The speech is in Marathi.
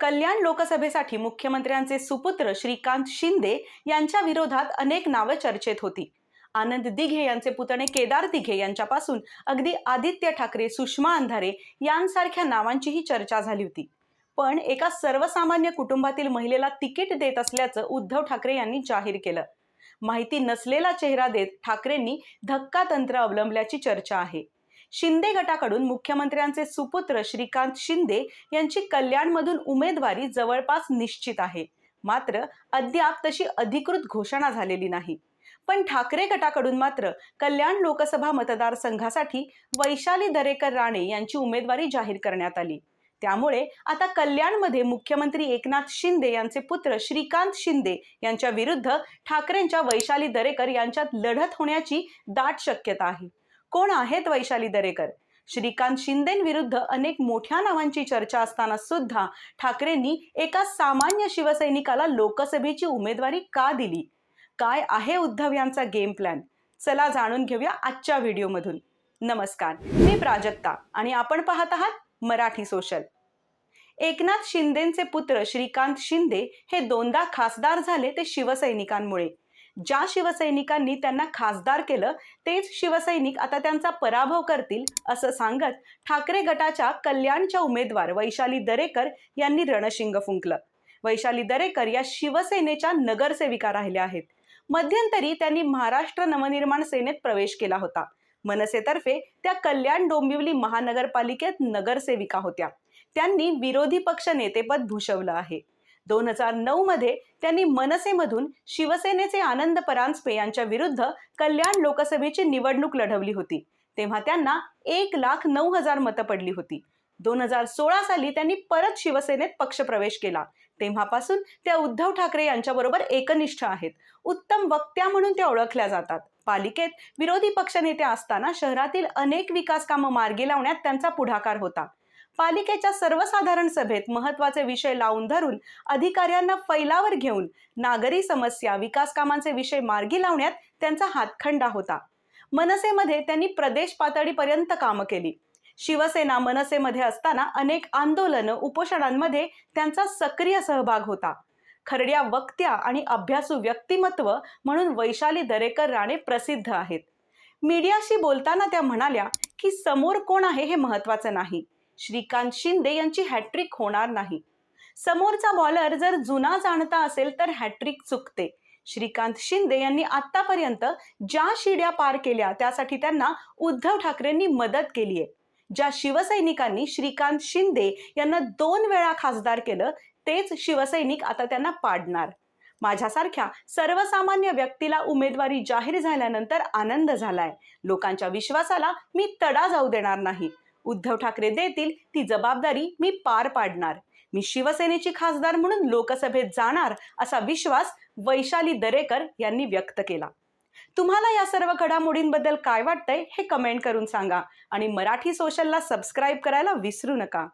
कल्याण लोकसभेसाठी मुख्यमंत्र्यांचे सुपुत्र श्रीकांत शिंदे यांच्या विरोधात अनेक नावं चर्चेत होती. आनंद दिघे यांचे पुतणे केदार दिघे यांच्यापासून अगदी आदित्य ठाकरे सुषमा अंधारे यांसारख्या नावांचीही चर्चा झाली होती. पण एका सर्वसामान्य कुटुंबातील महिलेला तिकीट देत असल्याचं उद्धव ठाकरे यांनी जाहीर केलं. माहिती नसलेला चेहरा देत ठाकरेंनी धक्का तंत्र अवलंबल्याची चर्चा आहे. शिंदे गटाकडून मुख्यमंत्र्यांचे सुपुत्र श्रीकांत शिंदे यांची कल्याणमधून उमेदवारी जवळपास निश्चित आहे. मात्र अद्याप तशी अधिकृत घोषणा झालेली नाही. पण ठाकरे गटाकडून मात्र कल्याण लोकसभा मतदारसंघासाठी वैशाली दरेकर राणे यांची उमेदवारी जाहीर करण्यात आली. त्यामुळे आता कल्याणमध्ये मुख्यमंत्री एकनाथ शिंदे यांचे पुत्र श्रीकांत शिंदे यांच्या विरुद्ध ठाकरेंच्या वैशाली दरेकर यांच्यात लढत होण्याची दाट शक्यता आहे. कोण आहेत वैशाली दरेकर? श्रीकांत शिंदेविरुद्ध अनेक मोठ्या नावांची चर्चा असताना सुद्धा ठाकरेंनी एका सामान्य शिवसैनिकाला लोकसभेची उमेदवारी का दिली? काय आहे उद्धव यांचा गेम प्लॅन चला जाणून घेऊया आजच्या व्हिडिओमधून. नमस्कार मी प्राजक्ता आणि आपण पाहत आहात मराठी सोशल एकनाथ शिंदेचे पुत्र श्रीकांत शिंदे हे दोनदा खासदार झाले ते शिवसैनिकांमुळे. ज्या शिवसैनिकांनी त्यांना खासदार केलं तेच शिवसैनिक आता त्यांचा पराभव करतील असं सांगत ठाकरे गटाच्या कल्याणच्या उमेदवार वैशाली दरेकर यांनी रणशिंग फुंकलं. वैशाली दरेकर या शिवसेनेच्या नगरसेविका राहिल्या आहेत. मध्यंतरी त्यांनी महाराष्ट्र नवनिर्माण सेनेत प्रवेश केला होता. मनसेतर्फे त्या कल्याण डोंबिवली महानगरपालिकेत नगरसेविका होत्या. त्यांनी विरोधी पक्ष नेतेपद भूषवलं आहे. दोन हजार नऊ मध्ये त्यांनी मनसेमधून शिवसेनेचे आनंद परांजपे यांच्या विरुद्ध कल्याण लोकसभेची निवडणूक लढवली होती. तेव्हा त्यांना एक लाख नऊ हजार मतं पडली होती. दोन हजार सोळा साली त्यांनी परत शिवसेनेत पक्षप्रवेश केला. तेव्हापासून त्या उद्धव ठाकरे यांच्याबरोबर एकनिष्ठ आहेत. उत्तम वक्त्या म्हणून त्या ओळखल्या जातात. पालिकेत विरोधी पक्षनेते असताना शहरातील अनेक विकास कामं मार्गी लावण्यात त्यांचा पुढाकार होता. पालिकेच्या सर्वसाधारण सभेत महत्त्वाचे विषय लावून धरून अधिकाऱ्यांना फैलावर घेऊन नागरी समस्या विकास कामांचे विषय मार्गी लावण्यात त्यांचा हातखंडा होता. मनसेमध्ये त्यांनी प्रदेश पातळीपर्यंत कामं केली. शिवसेना मनसेमध्ये असताना अनेक आंदोलनं उपोषणांमध्ये त्यांचा सक्रिय सहभाग होता. खरड्या वक्त्या आणि अभ्यासू व्यक्तिमत्व म्हणून वैशाली दरेकर राणे प्रसिद्ध आहेत. मीडियाशी बोलताना त्या म्हणाल्या की समोर कोण आहे हे महत्वाचं नाही. श्रीकांत शिंदे यांची हॅट्रिक होणार नाही. समोरचा बॉलर जर जुना जाणता असेल तर हॅट्रिक चुकते. श्रीकांत शिंदे यांनी आतापर्यंत ज्या शिड्या पार केल्या त्यासाठी त्यांना उद्धव ठाकरेंनी मदत केली आहे. ज्या शिवसैनिकांनी श्रीकांत शिंदे यांना दोन वेळा खासदार केलं तेच शिवसैनिक आता त्यांना पाडणार. माझ्यासारख्या सर्वसामान्य व्यक्तीला उमेदवारी जाहीर झाल्यानंतर आनंद झालाय. लोकांच्या विश्वासाला मी तडा जाऊ देणार नाही. उद्धव ठाकरे देतील ती जबाबदारी मी पार पाडणार. मी शिवसेनेची खासदार म्हणून लोकसभेत जाणार असा विश्वास वैशाली दरेकर यांनी व्यक्त केला. तुम्हाला या सर्व घडामोडींबद्दल काय वाटतंय हे कमेंट करून सांगा आणि मराठी सोशलला सबस्क्राईब करायला विसरू नका.